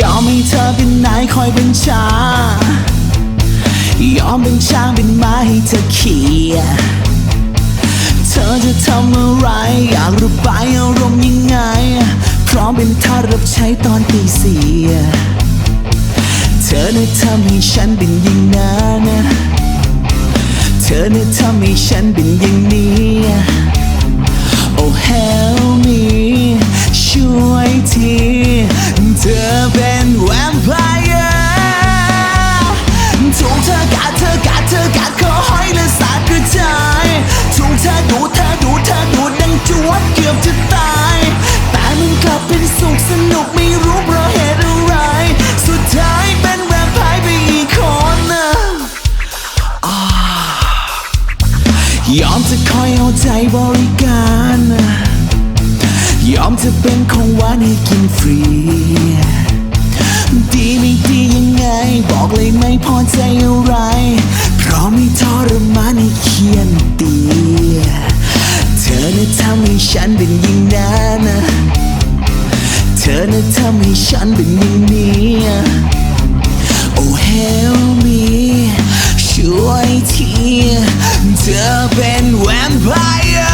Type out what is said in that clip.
ยอมให้เธอเป็นนายคอยเป็นชายอมเป็นช้างเป็นม้าให้เธอขี่เธอจะทำอะไร อยากระบายอารมณ์ยังไง พร้อมเป็นทาสรับใช้ตอนตีสี่เธอน่ะทำให้ฉันเป็นอย่างนั้นเธอน่ะทำให้ฉันเป็นอย่างนี้ เกือบจะตาย แต่มันกลับเป็นสุขสนุกไม่รู้เพราะเหตุอะไร สุดท้ายเป็นแวมไพร์ไปอีกคนนะยอมจะคอยเอาใจบริการ ยอมจะเป็นของหวานให้กินฟรีดีไม่ดียังไง บอกเลยไม่พอใจอะไร เพราะไม่ทรมานให้เคียนตี ให้ฉันเป็นอย่างนั้นเธอน่ะทำให้ฉันเป็นอย่างนี้ Oh help me ช่วยที เธอเป็นแวมไพร์